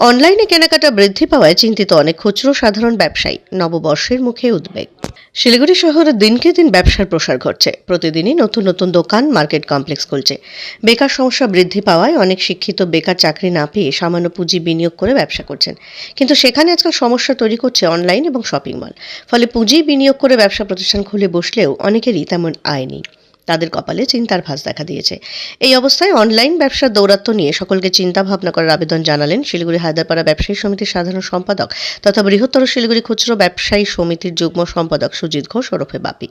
অনলাইনে কেনাকাটা বৃদ্ধি পাওয়ায় চিন্তিত অনেক খুচরো সাধারণ ব্যবসায়ী। নববর্ষের মুখে উদ্বেগ। শিলিগুড়ি শহরে দিনকে দিন ব্যবসার প্রসার ঘটছে। প্রতিদিনই নতুন নতুন দোকান, মার্কেট কমপ্লেক্স খুলছে। বেকার সমস্যা বৃদ্ধি পাওয়ায় অনেক শিক্ষিত বেকার চাকরি না পেয়ে সামান্য পুঁজি বিনিয়োগ করে ব্যবসা করছেন। কিন্তু সেখানে আজকাল সমস্যা তৈরি করছে অনলাইন এবং শপিং মল। ফলে পুঁজি বিনিয়োগ করে ব্যবসা প্রতিষ্ঠান খুলে বসলেও অনেকেরই তেমন আয় নেই। তাদের কপালে চিন্তার ভাঁজ দেখা দিয়েছে। এই অবস্থায় অনলাইন ব্যবসার দৌরাত্ম্য নিয়ে সকলকে চিন্তা ভাবনা করার আবেদন জানালেন শিলিগুড়ি হায়দারপাড়া ব্যবসায়ী সমিতির সাধারণ সম্পাদক তথা বৃহত্তর শিলিগুড়ি খুচরো ব্যবসায়ী সমিতির যুগ্ম সম্পাদক সুজিত ঘোষ ওরফে বাপি।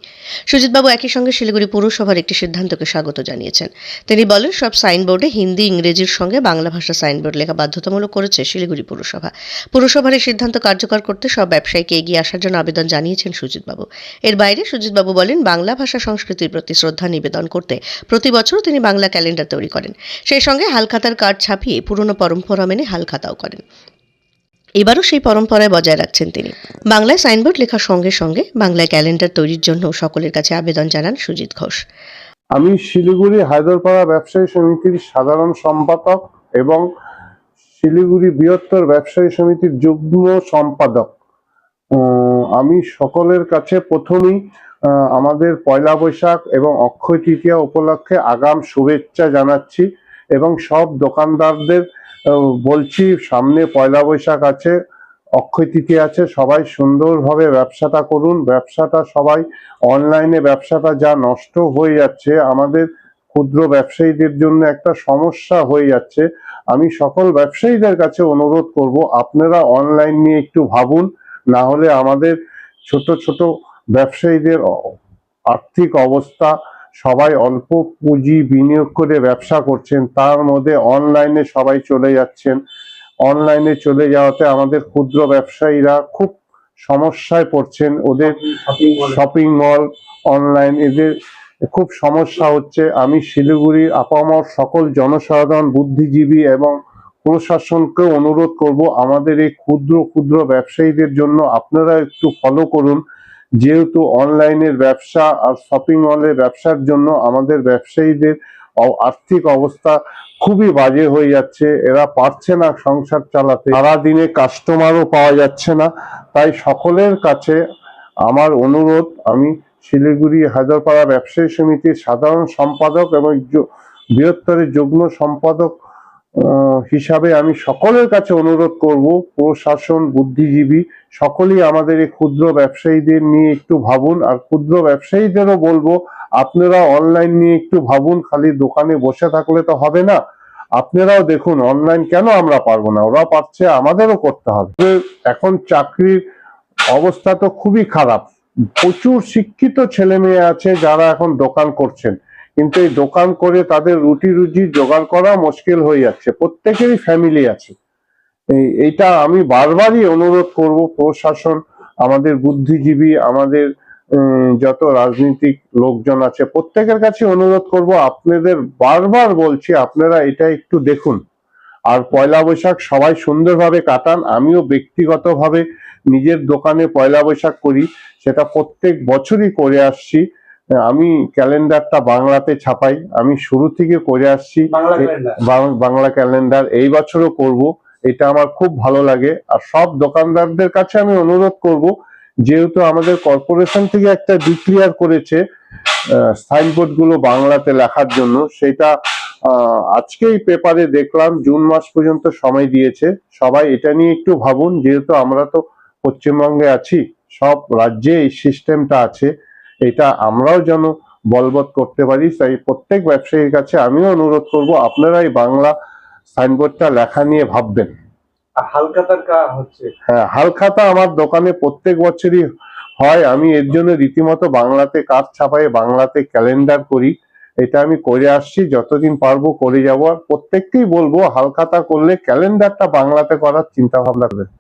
সুজিতবাবু একই সঙ্গে শিলিগুড়ি পুরসভার একটি সিদ্ধান্তকে স্বাগত জানিয়েছেন। তিনি বলেন, সব সাইনবোর্ডে হিন্দি, ইংরেজির সঙ্গে বাংলা ভাষা সাইনবোর্ড লেখা বাধ্যতামূলক করেছে শিলিগুড়ি পুরসভা। পৌরসভার এই সিদ্ধান্ত কার্যকর করতে সব ব্যবসায়ীকে এগিয়ে আসার জন্য আবেদন জানিয়েছেন সুজিতবাবু। এর বাইরে সুজিতবাবু বলেন, বাংলা ভাষা সংস্কৃতির প্রতি শ্রদ্ধা নিবেদন করতে প্রতি বছর তিনি বাংলা ক্যালেন্ডার তৈরি করেন। সেই সঙ্গে হালখাতার কার্ড ছাপিয়ে পুরনো পরম্পরা মেনে হালখাতাও করেন। এবারও সেই পরম্পরায় বজায় রাখছেন তিনি। বাংলায় সাইনবোর্ড লেখার সঙ্গে সঙ্গে বাংলায় ক্যালেন্ডার তৈরির জন্য সকলের কাছে আবেদন জানান সুজিত ঘোষ। আমি শিলিগুড়ি হায়দরপাড়া ব্যবসায়ী সমিতির সাধারণ সম্পাদক এবং শিলিগুড়ি বৃহত্তর ব্যবসায়ী সমিতির যুগ্ম সম্পাদক। আমি সকলের কাছে প্রথমেই আমাদের পয়লা বৈশাখ এবং অক্ষয় তৃতীয়া উপলক্ষে আগাম শুভেচ্ছা জানাচ্ছি এবং সব দোকানদারদের বলছি সামনে পয়লা বৈশাখ আছে, অক্ষয় তৃতীয়া আছে, সবাই সুন্দরভাবে ব্যবসাটা করুন। ব্যবসাটা সবাই অনলাইনে, ব্যবসাটা যা নষ্ট হয়ে যাচ্ছে, আমাদের ক্ষুদ্র ব্যবসায়ীদের জন্য একটা সমস্যা হয়ে যাচ্ছে। আমি সকল ব্যবসায়ীদের কাছে অনুরোধ করব, আপনারা অনলাইন নিয়ে একটু ভাবুন, না হলে আমাদের ছোট ছোট ব্যবসায়ীদের আর্থিক অবস্থা সবাই অল্প পুঁজি বিনিয়োগ করে ব্যবসা করছেন তার মধ্যে অনলাইনে সবাই চলে যাচ্ছেন। অনলাইনে চলে যাওয়াতে আমাদের ক্ষুদ্র ব্যবসায়ীরা খুব সমস্যায় পড়ছেন। ওদের শপিং মল অনলাইন এদের খুব সমস্যা হচ্ছে। আমি শিলিগুড়ির আপামর সকল জনসাধারণ বুদ্ধিজীবী এবং প্রশাসনকে অনুরোধ করব আমাদের এই ক্ষুদ্র ক্ষুদ্র ব্যবসায়ীদের জন্য আপনারা একটু ফলো করুন। যেহেতু অনলাইনের ব্যবসা আর শপিং মলের ব্যবসার জন্য আমাদের ব্যবসায়ীদের আর্থিক অবস্থা খুবই বাজে হয়ে যাচ্ছে। এরা পারছে না সংসার চালাতে। সারাদিনে কাস্টমারও পাওয়া যাচ্ছে না। তাই সকলের কাছে আমার অনুরোধ, আমি শিলিগুড়ি হায়দরপাড়া ব্যবসায়ী সমিতির সাধারণ সম্পাদক এবং বৃহত্তরের যুগ্ম সম্পাদক হিসাবে আমি সকলের কাছে অনুরোধ করব, প্রশাসন, বুদ্ধিজীবী, সকলেই আমাদের এই ক্ষুদ্র ব্যবসায়ীদের নিয়ে একটু ভাবুন। আর ক্ষুদ্র ব্যবসায়ীদেরও বলব, আপনারা অনলাইন নিয়ে একটু ভাবুন, খালি দোকানে বসে থাকলে তো হবে না। আপনারাও দেখুন অনলাইন কেন আমরা পারব না? ওরা পারছে, আমাদেরও করতে হবে। এখন চাকরির অবস্থা তো খুবই খারাপ। প্রচুর শিক্ষিত ছেলে মেয়ে আছে যারা এখন দোকান করছেন। কিন্তু এই দোকান করে তাদের রুটি রুজি জোগাড় করা মুশকিল হয়ে যাচ্ছে। প্রত্যেকেরই ফ্যামিলি আছে। এই- এইটা আমি বারবারই অনুরোধ করব প্রশাসন, আমাদের বুদ্ধিজীবী, আমাদের যত রাজনৈতিক লোকজন আছে, প্রত্যেকের কাছে অনুরোধ করব, আপনাদের বারবার বলছি, আপনারা এটা একটু দেখুন। আর পয়লা বৈশাখ সবাই সুন্দরভাবে কাটান, আমিও ব্যক্তিগতভাবে নিজের দোকানে পয়লা বৈশাখ করি, সেটা প্রত্যেক বছরই করে আসছি। আমি ক্যালেন্ডারটা বাংলাতে ছাপাই। আমি শুরু থেকে করে আসছি। বাংলা ক্যালেন্ডার। বাং- বাংলা ক্যালেন্ডার। এই বছরও করব। এটা আমার খুব ভালো লাগে। আর সব দোকানদারদের কাছে আমি অনুরোধ করব যেহেতু আমাদের কর্পোরেশন থেকে একটা ডিক্লিয়ার করেছে সাইনবোর্ডগুলো বাংলাতে লেখার জন্য। সেটা আজকেই পেপারে দেখলাম জুন মাস পর্যন্ত সময় দিয়েছে। সবাই এটা নিয়ে একটু ভাবুন যেহেতু আমরা তো পশ্চিমবঙ্গে আছি সব রাজ্যে এই সিস্টেমটা আছে। এটা আমরাও যেন বলবৎ করতে পারি। তাই প্রত্যেক ব্যবসায়ীর কাছে আমিও অনুরোধ করব আপনারা এই বাংলা সাইনবোর্ডটা লেখা নিয়ে ভাববেন। হ্যাঁ হালখাতা আমার দোকানে প্রত্যেক বছরই হয়। আমি এর জন্য রীতিমতো বাংলাতে কাজ ছাপাই বাংলাতে ক্যালেন্ডার করি। এটা আমি করে আসছি যতদিন পারব করে যাব। আর প্রত্যেককেই বলব হালখাতা করলে ক্যালেন্ডারটা বাংলাতে করার চিন্তা ভাবনা করবে